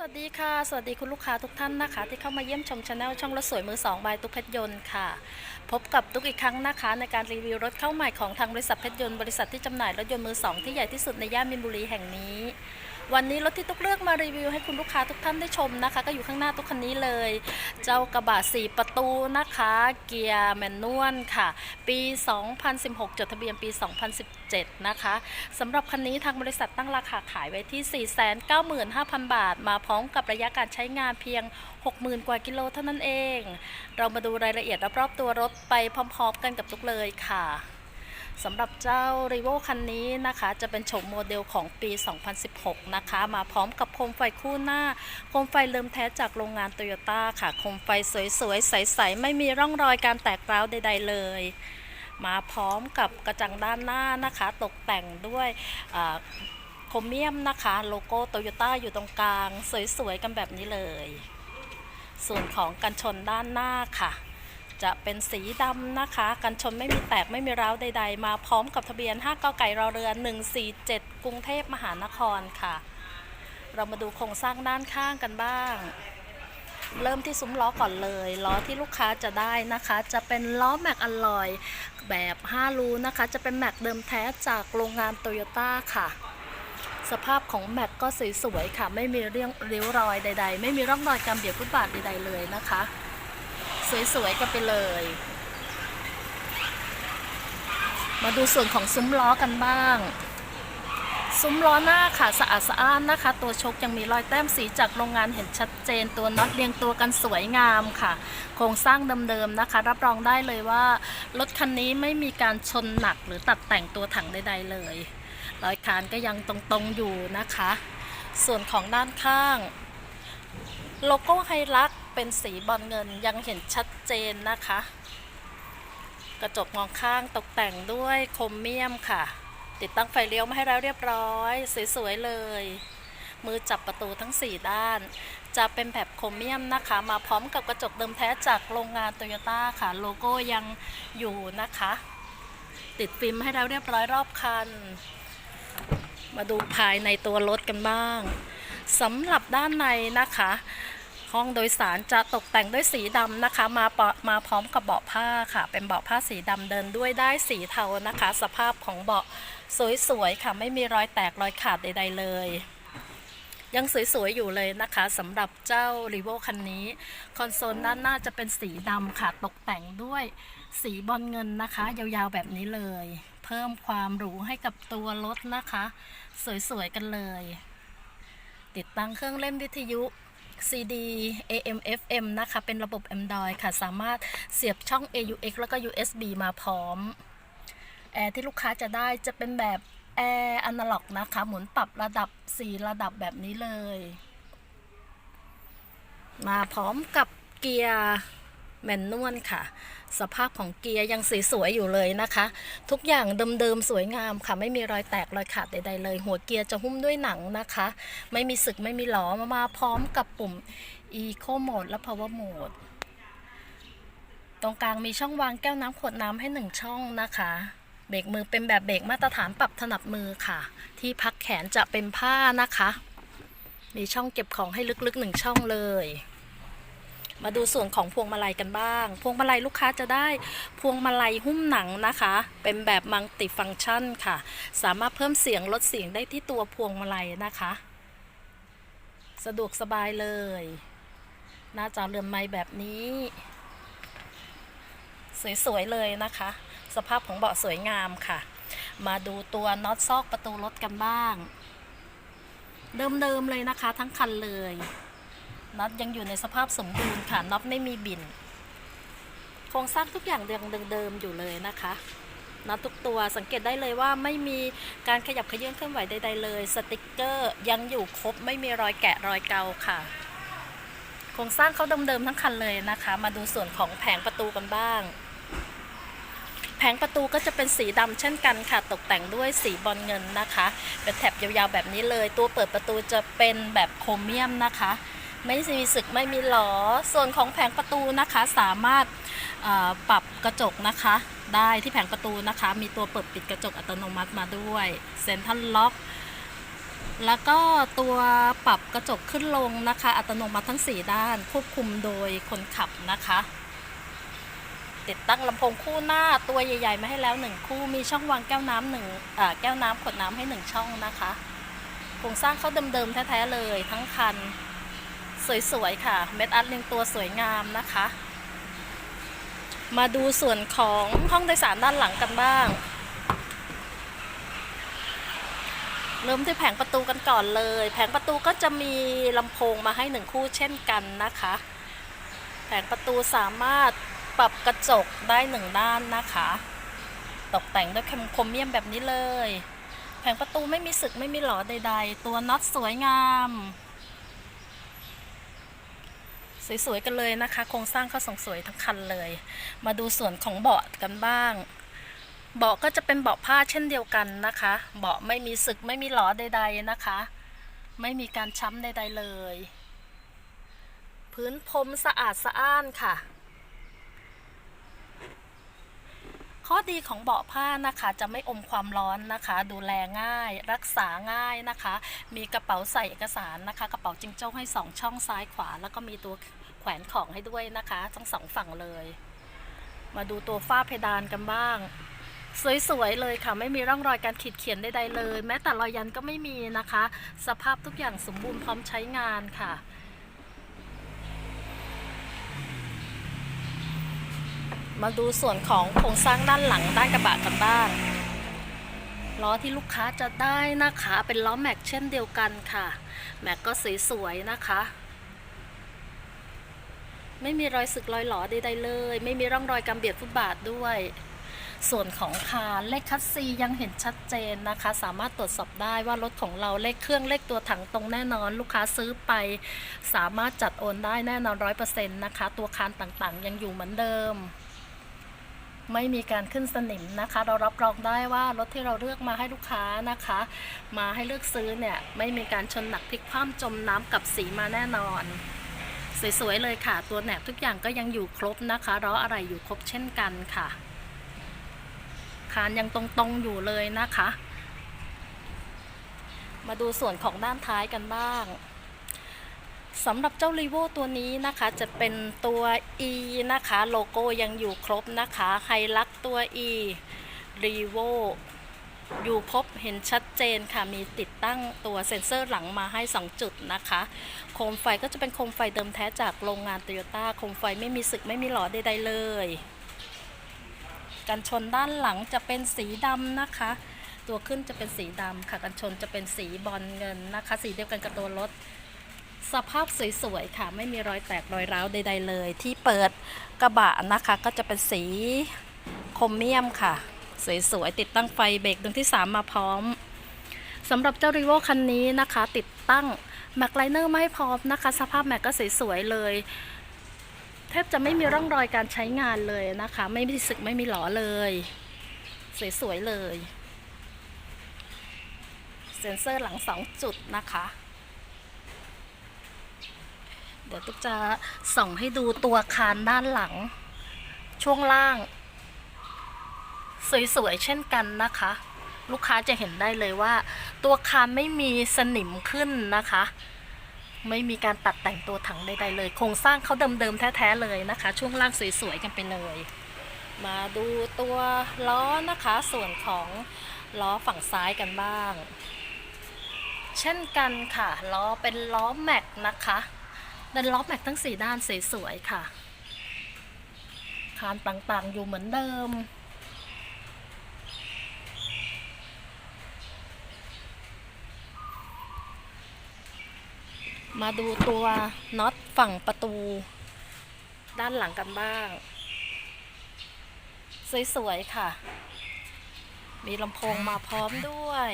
สวัสดีค่ะ สวัสดีคุณลูกค้าทุกท่านนะคะ ที่เข้ามาเยี่ยมชมช anel ช่องรถสวยมือสองบายตุ๊กเพชรยนต์ค่ะ พบกับตุ๊กอีกครั้งนะคะ ในการรีวิวรถเข้าใหม่ของทางบริษัทเพชรยนต์บริษัทที่จำหน่ายรถยนต์มือสองที่ใหญ่ที่สุดในย่านมินบุรีแห่งนี้ วันนี้รถที่ตุ๊กเลือกมารีวิวให้คุณลูกค้าทุกท่านได้ชมนะคะ ก็อยู่ข้างหน้าตุ๊กคันนี้เลย เจ้ากระบะ4ประตูนะคะ เกียร์แมนนวลค่ะ ปี 2016 จดทะเบียนปี 2017 นะคะสำหรับคันนี้ทางบริษัทตั้งราคาขายไว้ที่ 495,000 บาท มาพร้อมกับระยะการใช้งานเพียง 60,000 กว่ากิโลเท่านั้นเอง เรามาดูรายละเอียดรอบๆตัวรถไปพร้อมๆ กันกับทุกเลยค่ะ สำหรับเจ้า r ีโวคันนี้นะคะ จะเป็นโฉมโมเดลของปี 2016 นะคะ มาพร้อมกับโคมไฟคู่หน้า โคมไฟเริ่มแท้จากโรงงานโตโยต้าค่ะ โคมไฟสวยๆ ใสๆ ไม่มีร่องรอยการแตกร้าวใด ๆ เลย มาพร้อมกับกระจังด้านหน้านะคะ ตกแต่งด้วยโครเมียมนะคะ โลโก้โตโยต้าอยู่ตรงกลาง สวยๆ กันแบบนี้เลย ส่วนของกันชนด้านหน้าค่ะ จะเป็นสีดำนะคะ กันชนไม่มีแตกไม่มีร้าวใด ๆ มาพร้อมกับทะเบียน 5กไก่รอเรือ 147 กรุงเทพมหานครค่ะ เรามาดูโครงสร้างด้านข้างกันบ้าง เริ่มที่ซุ้มล้อก่อนเลย ล้อที่ลูกค้าจะได้นะคะ จะเป็นล้อแม็กอลลอยแบบ 5 รูนะคะ จะเป็นแม็กเดิมแท้จากโรงงานโตโยต้าค่ะสภาพของแม็กก็สวยๆค่ะ ไม่มีเรี่ยงริ้วรอยใด ๆ ไม่มีร่องรอยการเบียดฟุตบาทใด ๆ เลยนะคะ สวยๆกันไปเลย มาดูส่วนของซุ้มล้อกันบ้าง ซุ้มล้อหน้าค่ะสะอาดสะอ้านนะคะ ตัวชกยังมีรอยแต้มสีจากโรงงานเห็นชัดเจน ตัวน็อตเรียงตัวกันสวยงามค่ะ โครงสร้างเดิมๆนะคะ รับรองได้เลยว่ารถคันนี้ไม่มีการชนหนักหรือตัดแต่งตัวถังใดๆเลยรอยคานก็ยังตรงๆอยู่นะคะ ส่วนของด้านข้าง โลโก้ไฮรัก เป็นสีบอลเงินยังเห็นชัดเจนนะคะ กระจกมองข้างตกแต่งด้วยโครเมียมค่ะ ติดตั้งไฟเลี้ยวมาให้แล้วเรียบร้อย สวยๆเลย มือจับประตูทั้ง 4 ด้าน จะเป็นแบบโครเมียมนะคะ มาพร้อมกับกระจกเดิมแท้จากโรงงานโตโยต้าค่ะ โลโก้ยังอยู่นะคะ ติดฟิล์มให้แล้วเรียบร้อยรอบคัน มาดูภายในตัวรถกันบ้างสำหรับด้านในนะคะ ห้องโดยสารจะตกแต่งด้วยสีดำนะคะ มาปะมาพร้อมกับเบาะผ้าค่ะ เป็นเบาะผ้าสีดำเดินด้วยได้สีเทานะคะ สภาพของเบาะสวยๆค่ะ ไม่มีรอยแตกรอยขาดใดๆเลย ยังสวยๆอยู่เลยนะคะสำหรับเจ้า r ีโวคันนี้ คอนโซลด้านหน้าจะเป็นสีดำค่ะตกแต่งด้วยสีบอลเงินนะคะ ยาวๆแบบนี้เลย เพิ่มความหรูให้กับตัวรถนะคะ สวยๆกันเลย ติดตั้งเครื่องเล่นวิทยุ CD AM FM นะคะ เป็นระบบ Android ค่ะ สามารถเสียบช่อง AUX แล้วก็ USB มาพร้อม แอร์ที่ลูกค้าจะได้จะเป็นแบบแอร์อนาล็อกนะคะ หมุนปรับระดับ 4 ระดับแบบนี้เลย มาพร้อมกับเกียร์ แมนนวลค่ะ สภาพของเกียร์ยังสีสวยอยู่เลยนะคะ ทุกอย่างเดิมๆสวยงามค่ะ ไม่มีรอยแตกรอยขาดใดๆเลย หัวเกียร์จะหุ้มด้วยหนังนะคะ ไม่มีสึกไม่มีหลอมามาพร้อมกับปุ่ม Eco Mode และ Power Mode ตรงกลางมีช่องวางแก้วน้ำขวดน้ำให้หนึ่งช่องนะคะ เบรกมือเป็นแบบเบรกมาตรฐานปรับถนัดมือค่ะ ที่พักแขนจะเป็นผ้านะคะ มีช่องเก็บของให้ลึกๆหนึ่งช่องเลย มาดูส่วนของพวงมาลัยกันบ้าง พวงมาลัยลูกค้าจะได้พวงมาลัยหุ้มหนังนะคะ เป็นแบบมัลติฟังก์ชันค่ะ สามารถเพิ่มเสียงลดเสียงได้ที่ตัวพวงมาลัยนะคะ สะดวกสบายเลย หน้าจอเรือนไม้แบบนี้ สวยๆเลยนะคะ สภาพของเบาะสวยงามค่ะ มาดูตัวน็อตซอกประตูรถกันบ้าง เดิมๆเลยนะคะทั้งคันเลย น็อตยังอยู่ในสภาพสมบูรณ์ค่ะน็อตไม่มีบินโครงสร้างทุกอย่างเดิมๆอยู่เลยนะคะน็อตทุกตัวสังเกตได้เลยว่าไม่มีการขยับขยื่นเคลื่อนไหวใดๆเลย สติกเกอร์ยังอยู่ครบไม่มีรอยแกะรอยเกาค่ะ โครงสร้างเขาเดิมๆทั้งคันเลยนะคะ มาดูส่วนของแผงประตูกันบ้าง แผงประตูก็จะเป็นสีดำเช่นกันค่ะ ตกแต่งด้วยสีบอลเงินนะคะ เป็นแถบยาวๆแบบนี้เลย ตัวเปิดประตูจะเป็นแบบโครเมียมนะคะ ไม่มีสึกไม่มีหลอส่วนของแผงประตูนะคะสามารถปรับกระจกนะคะ ได้ที่แผงประตูนะคะ มีตัวเปิดปิดกระจกอัตโนมัติมาด้วยเซ็นทรัลล็อกแล้วก็ตัวปรับกระจกขึ้นลงนะคะ อัตโนมัติทั้ง 4 ด้านควบคุมโดยคนขับนะคะ ติดตั้งลำโพงคู่หน้าตัวใหญ่ ๆ มาให้แล้ว 1 คู่มีช่องวางแก้วน้ำหนึ่งแก้วน้ำขวดน้ำให้ 1 ช่องนะคะโครงสร้างเขาเดิมๆแท้ๆเลยทั้งคัน สวยๆ ค่ะ เม็ดอัดเรียงตัวสวยงามนะคะ มาดูส่วนของห้องโดยสารด้านหลังกันบ้าง เริ่มที่แผงประตูกันก่อนเลย แผงประตูก็จะมีลำโพงมาให้หนึ่งคู่เช่นกันนะคะ แผงประตูสามารถปรับกระจกได้หนึ่งด้านนะคะ ตกแต่งด้วยโครเมียมแบบนี้เลย แผงประตูไม่มีสึกไม่มีหลอใด ๆ ตัวน็อตสวยงาม สวยๆกันเลยนะคะ โครงสร้างเขาส่งสวยทั้งคันเลย มาดูส่วนของเบาะกันบ้าง เบาะก็จะเป็นเบาะผ้าเช่นเดียวกันนะคะ เบาะไม่มีสึกไม่มีหลอใด ๆนะคะ ไม่มีการช้ำใด ๆเลย พื้นพรมสะอาดสะอ้านค่ะ ข้อดีของเบาะผ้านะคะจะไม่อมความร้อนนะคะ ดูแลง่าย รักษาง่ายนะคะ มีกระเป๋าใส่เอกสารนะคะ กระเป๋าจิงโจ้ให้สองช่องซ้ายขวา แล้วก็มีตัว ขวนของให้ด้วยนะคะ ทั้งสองฝั่งเลย มาดูตัวฝ้าเพดานกันบ้าง สวยๆเลยค่ะ ไม่มีร่องรอยการขีดเขียนใดๆเลย แม้แต่รอยยันก็ไม่มีนะคะ สภาพทุกอย่างสมบูรณ์พร้อมใช้งานค่ะมาดูส่วนของโครงสร้างด้านหลังด้านกระบะกันบ้างล้อที่ลูกค้าจะได้นะคะ เป็นล้อแม็กเช่นเดียวกันค่ะ แม็กก็สวยๆนะคะ ไม่มีรอยสึกรอยหลอใดๆเลย ไม่มีร่องรอยการเบียดฟุตบาทด้วย ส่วนของคานเลขคัสซียังเห็นชัดเจนนะคะ สามารถตรวจสอบได้ว่ารถของเราเลขเครื่องเลขตัวถังตรงแน่นอน ลูกค้าซื้อไป สามารถจัดโอนได้แน่นอนร้อยเปอร์เซ็นต์นะคะ ตัวคานต่างๆ ยังอยู่เหมือนเดิมไม่มีการขึ้นสนิมนะคะ เรารับรองได้ว่ารถที่เราเลือกมาให้ลูกค้านะคะ มาให้เลือกซื้อเนี่ย ไม่มีการชนหนักพลิกคว่ำจมน้ำกับสีมาแน่นอน สวยๆเลยค่ะ ตัวแหนบทุกอย่างก็ยังอยู่ครบนะคะล้ออะไรอยู่ครบเช่นกันค่ะ คานยังตรงๆอยู่เลยนะคะ มาดูส่วนของด้านท้ายกันบ้างสำหรับเจ้า r ีโวตัวนี้นะคะจะเป็นตัว E นะคะ โลโก้ยังอยู่ครบนะคะไฮลักตัว E r e v o อยู่ครบเห็นชัดเจนค่ะ มีติดตั้งตัวเซ็นเซอร์หลังมาให้ 2 จุดนะคะ โคมไฟก็จะเป็นโคมไฟเดิมแท้จากโรงงานโตโยต้า โคมไฟไม่มีสึกไม่มีหลอใดๆเลย กันชนด้านหลังจะเป็นสีดำนะคะ ตัวขึ้นจะเป็นสีดำค่ะ กันชนจะเป็นสีบอลเงินนะคะ สีเดียวกันกับตัวรถ สภาพสวยๆค่ะ ไม่มีรอยแตกรอยร้าวใด ๆ เลย ที่เปิดกระบะนะคะ ก็จะเป็นสีโครเมียมค่ะ สวยๆ ติดตั้งไฟเบรกดวงที่ 3 มาพร้อมสำหรับเจ้ารีโวคันนี้นะคะ ติดตั้งแม็กไลเนอร์ไม่พร้อมนะคะ สภาพแม็กก็สวยๆเลย แทบจะไม่มีร่องรอยการใช้งานเลยนะคะ ไม่มีสึกไม่มีหลอเลย สวยๆเลย เซ็นเซอร์หลัง 2 จุดนะคะเดี๋ยวตุ๊กจะส่องให้ดูตัวคานด้านหลัง ช่วงล่าง สวยๆเช่นกันนะคะ ลูกค้าจะเห็นได้เลยว่า ตัวคานไม่มีสนิมขึ้นนะคะ ไม่มีการตัดแต่งตัวถังใดๆเลย โครงสร้างเขาเดิมๆแท้ๆเลยนะคะ ช่วงล่างสวยๆกันไปเลย มาดูตัวล้อนะคะ ส่วนของล้อฝั่งซ้ายกันบ้าง เช่นกันค่ะล้อเป็นล้อแม็กนะคะเป็นล้อแม็กทั้งสี่ด้านสวยๆค่ะคานต่างๆอยู่เหมือนเดิม มาดูตัวน็อตฝั่งประตู ด้านหลังกันบ้าง สวยๆค่ะ มีลำโพงมาพร้อมด้วย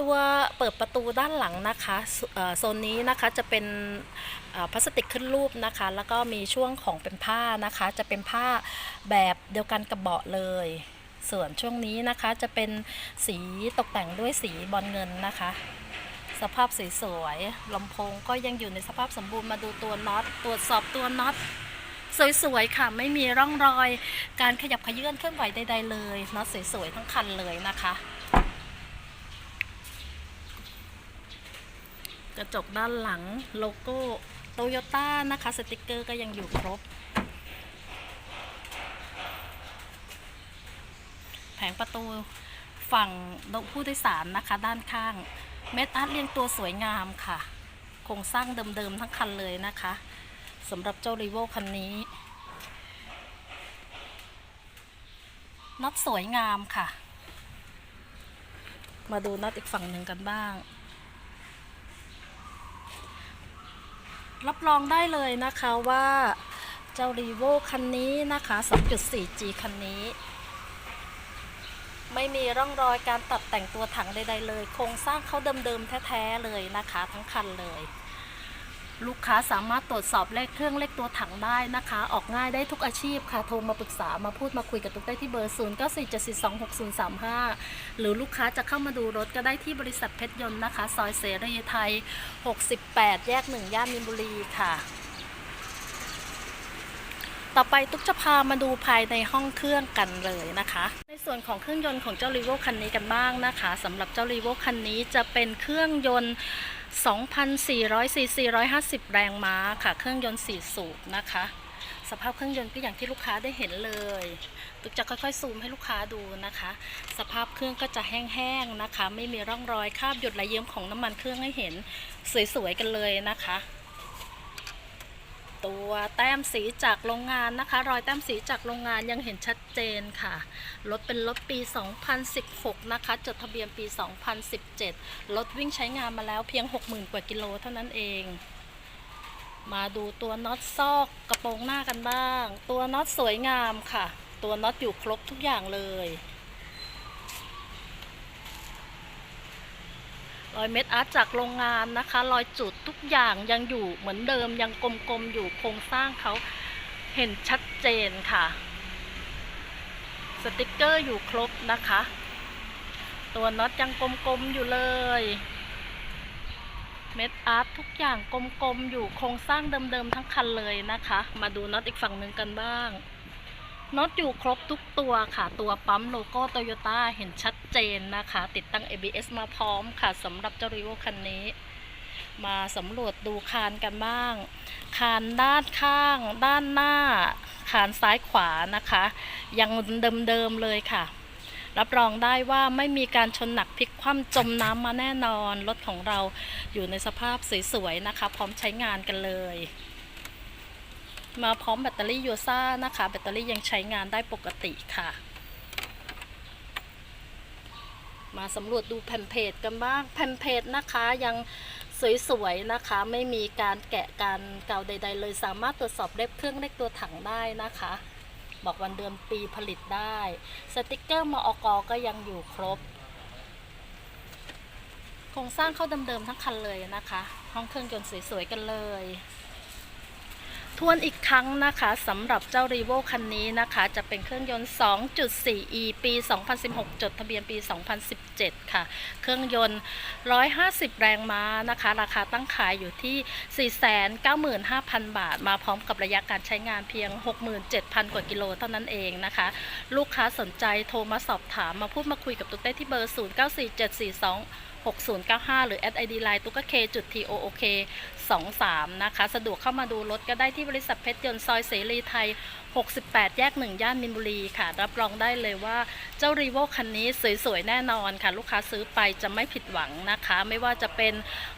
ตัวเปิดประตูด้านหลังนะคะโซนนี้นะคะจะเป็นพลาสติกขึ้นรูปนะคะ แล้วก็มีช่วงของเป็นผ้านะคะ จะเป็นผ้าแบบเดียวกันกับเบาะเลย ส่วนช่วงนี้นะคะจะเป็นสีตกแต่งด้วยสีบอลเงินนะคะ สภาพสสวยๆลำโพงก็ยังอยู่ในสภาพสมบูรณ์มาดูตัวน็อตตรวจสอบตัวน็อตสวยๆค่ะ ไม่มีร่องรอยการขยับขยื่นเคลื่อนไหวใดๆเลยน็อตสวยๆทั้งคันเลยนะคะ กระจกด้านหลังโลโก้โตโยต้านะคะ สติกเกอร์ก็ยังอยู่ครบ ผงประตูฝั่งผู้โดยสารนะคะ ด้านข้าง เม็ดอาร์ตเรียงตัวสวยงามค่ะ โครงสร้างเดิมๆทั้งคันเลยนะคะสำหรับเจ้ารีโวคันนี้น็อตสวยงามค่ะ มาดูน็อตอีกฝั่งหนึ่งกันบ้าง รับรองได้เลยนะคะว่าเจ้ารีโวคันนี้นะคะ 2.4G คันนี้ ไม่มีร่องรอยการตัดแต่งตัวถังใดๆเลย โครงสร้างเขาเดิมๆแท้ๆเลยนะคะ ทั้งคันเลย ลูกค้าสามารถตรวจสอบเลขเครื่องเลขตัวถังได้นะคะ ออกง่ายได้ทุกอาชีพค่ะโทรมาปรึกษามาพูดมาคุยกับตุ๊กได้ที่เบอร์ 0 9 4 7 4 2 6 0 3 5 หรือลูกค้าจะเข้ามาดูรถก็ได้ที่บริษัทเพชรยนต์นะคะ ซอยเสรีไทย 68 แยก 1 ย่านมินบุรีค่ะ ต่อไปตุ๊กจะพามาดูภายในห้องเครื่องกันเลยนะคะ ในส่วนของเครื่องยนต์ของเจ้ารีโวคันนี้กันบ้างนะคะสำหรับเจ้ารีโวคันนี้จะเป็นเครื่องยนต์2,400ซีซี150 แรงม้าค่ะ เครื่องยนต์4สูบนะคะ สภาพเครื่องยนต์ก็อย่างที่ลูกค้าได้เห็นเลย ตุ๊กจะค่อยๆซูมให้ลูกค้าดูนะคะ สภาพเครื่องก็จะแห้งๆนะคะ ไม่มีร่องรอยคราบหยดไหลเยิ้มของน้ำมันเครื่องให้เห็นสวยๆกันเลยนะคะ ตัวแต้มสีจากโรงงานนะคะ รอยแต้มสีจากโรงงานยังเห็นชัดเจนค่ะ รถเป็นรถปี 2016 นะคะ จดทะเบียนปี 2017 รถวิ่งใช้งานมาแล้วเพียง 60,000 กว่ากิโลเท่านั้นเอง มาดูตัวน็อตซอกกระโปรงหน้ากันบ้าง ตัวน็อตสวยงามค่ะ ตัวน็อตอยู่ครบทุกอย่างเลย รอยเม็ดอาร์ตจากโรงงานนะคะ รอยจุดทุกอย่างยังอยู่เหมือนเดิมยังกลมๆอยู่โครงสร้างเขาเห็นชัดเจนค่ะ สติกเกอร์อยู่ครบนะคะ ตัวน็อตยังกลมๆอยู่เลยเม็ดอาร์ตทุกอย่างกลมๆอยู่โครงสร้างเดิมๆทั้งคันเลยนะคะ มาดูน็อตอีกฝั่งหนึ่งกันบ้าง น็อตอยู่ครบทุกตัวค่ะ ตัวปั๊มโลโก้โตโยต้าเห็นชัดเจนนะคะ ติดตั้ง ABS มาพร้อมค่ะสำหรับเจ้ารีโวคันนี้ มาสำรวจดูคานกันบ้าง คานด้านข้าง ด้านหน้า คานซ้ายขวานะคะ ยังเดิมๆเลยค่ะ รับรองได้ว่าไม่มีการชนหนักพลิกคว่ำจมน้ำมาแน่นอน รถของเราอยู่ในสภาพสวยๆนะคะ พร้อมใช้งานกันเลย มาพร้อมแบตเตอรี่ยูซ่านะคะ แบตเตอรี่ยังใช้งานได้ปกติค่ะ มาสำรวจดูแผ่นเพจกันบ้าง แผ่นเพจนะคะยังสวยๆนะคะ ไม่มีการแกะการเกาใด ๆ เลยสามารถตรวจสอบเลขเครื่องเลขตัวถังได้นะคะ บอกวันเดือนปีผลิตได้ สติกเกอร์มอกก็ยังอยู่ครบโครงสร้างเข้าเดิมๆทั้งคันเลยนะคะ ห้องเครื่องยนต์สวยๆกันเลย ทวนอีกครั้งนะคะสำหรับเจ้ารีโวคันนี้นะคะ จะเป็นเครื่องยนต์ 2.4e ปี 2016 จดทะเบียนปี 2017 ค่ะ เครื่องยนต์ 150 แรงม้านะคะ ราคาตั้งขายอยู่ที่ 495,000 บาท มาพร้อมกับระยะการใช้งานเพียง 67,000 กว่ากิโลเท่านั้นเองนะคะ ลูกค้าสนใจโทรมาสอบถามมาพูดมาคุยกับตุ๊กได้ที่เบอร์ 094742 6095 หรือ at id line ตุ๊กเคจุด took 23 นะคะ สะดวกเข้ามาดูรถก็ได้ที่บริษัทเพชรยนต์ซอยเสรีไทย 68 แยก 1 ย่านมินบุรีค่ะ รับรองได้เลยว่าเจ้ารีโวคันนี้สวยๆ แน่นอนค่ะ ลูกค้าซื้อไปจะไม่ผิดหวังนะคะ ไม่ว่าจะเป็น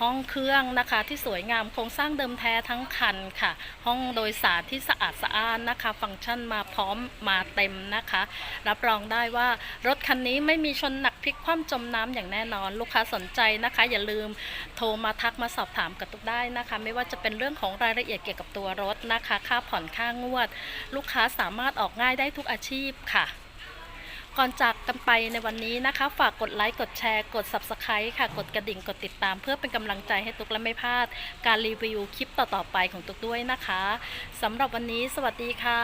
ห้องเครื่องนะคะ ที่สวยงามโครงสร้างเดิมแท้ทั้งคันค่ะ ห้องโดยสารที่สะอาดสะอ้านนะคะ ฟังก์ชันมาพร้อมมาเต็มนะคะ รับรองได้ว่ารถคันนี้ไม่มีชนหนักพลิกคว่ำจมน้ำอย่างแน่นอน ลูกค้าสนใจนะคะ อย่าลืมโทรมาทักมาสอบถามกับตุกได้นะคะ ไม่ว่าจะเป็นเรื่องของรายละเอียดเกี่ยวกับตัวรถนะคะ ค่าผ่อนค่างวด ลูกค้าสามารถออกง่ายได้ทุกอาชีพค่ะก่อนจากกันไปในวันนี้นะคะ ฝากกดไลค์ กดแชร์ กด Subscribe ค่ะ กดกระดิ่ง กดติดตาม เพื่อเป็นกำลังใจให้ตุกและไม่พลาด การรีวิวคลิปต่อๆไปของตุกด้วยนะคะสำหรับวันนี้ สวัสดีค่ะ